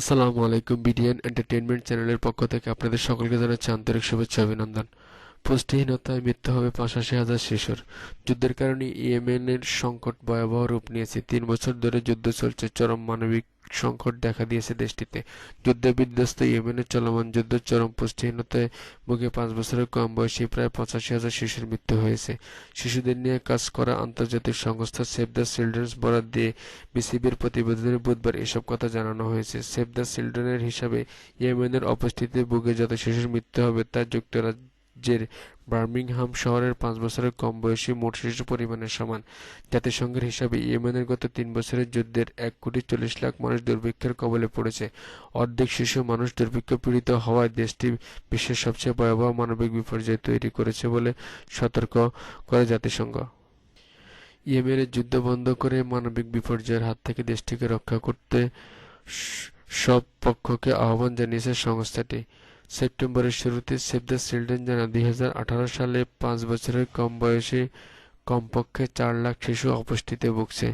আসসালামু আলাইকুম BDN entertainment চ্যানেলের পক্ষ থেকে আপনাদের সকলকে জানাচ্ছি আন্তরিক শুভেচ্ছা অভিনন্দন। পুষ্টিহীনতায় মৃত্যু হবে পঁচাশি হাজার শিশুর। যুদ্ধের কারণে ইয়েমেনের সংকট ভয়াবহ রূপ নিয়েছে। তিন বছর ধরে যুদ্ধ চলছে, চরম মানবিক সংকট দেখা দিয়েছে দেশটিতে। যুদ্ধে বিধ্বস্ত ইয়েমেনের চলমান যুদ্ধ চরম পুষ্টিহীনতায় ভুগে পাঁচ বছরের কম বয়সী প্রায় পঁচাশি হাজার শিশুর মৃত্যু হয়েছে। শিশুদের নিয়ে কাজ করা আন্তর্জাতিক সংস্থা সেভ দ্য চিলড্রেন্স বরাদ দিয়ে বিসিবির প্রতিবেদনে বুধবার এসব কথা জানানো হয়েছে। সেভ দ্য চিলড্রেনের হিসাবে ইয়েমেনের অপুষ্টিতে ভুগে যত শিশুর মৃত্যু হবে তা যুক্তরাজ্যের বার্মিংহাম শহরের পাঁচ বছরের কম বয়সী মোট শিশু পরিমাণের সমান। জাতিসংঘের হিসাবে ইয়েমেনের গত তিন বছরের যুদ্ধের এক কোটি চল্লিশ লাখ মানুষ দুর্ভিক্ষের কবলে পড়েছে। অর্ধেক শিশু মানুষ দুর্ভিক্ষ পীড়িত হওয়ায় দেশটি বিশ্বের সবচেয়ে ভয়াবহ মানবিক বিপর্যয় তৈরি করেছে বলে সতর্ক করে জাতিসংঘ। ইয়েমেনের যুদ্ধ বন্ধ করে মানবিক বিপর্যয়ের হাত থেকে দেশটিকে রক্ষা করতে সব পক্ষকে আহ্বান জানিয়েছে সংস্থাটি। সেপ্টেম্বরের শুরুতে সেভ দ্য চিলড্রেন জানায় দুই সালে পাঁচ বছরের কম বয়সী কমপক্ষে চার লাখ শিশু অপুষ্টিতে ভুগছে।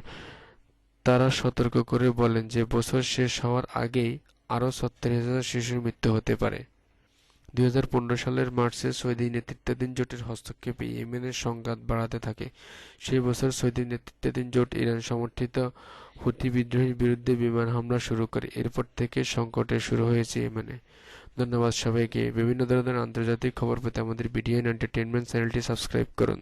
তারা সতর্ক করে বলেন যে বছর শেষ হওয়ার আগেই আরও সত্তর হাজার শিশুর মৃত্যু হতে পারে। দু হাজার পনেরো সালের মার্চে সৌদি নেতৃত্বাধীন জোটের হস্তক্ষেপে ইয়েমেনের সংঘাত বাড়াতে থাকে। সেই বছর সৌদি নেতৃত্বাধীন জোট ইরান সমর্থিত হুথি বিদ্রোহীর বিরুদ্ধে বিমান হামলা শুরু করে। এরপর থেকে সংকটের শুরু হয়েছে ইয়েমেনে। ধন্যবাদ সবাইকে বিভিন্ন ধরনের আন্তর্জাতিক খবর পেতে আমাদের বিডিএন এন্টারটেইনমেন্ট চ্যানেলটি সাবস্ক্রাইব করুন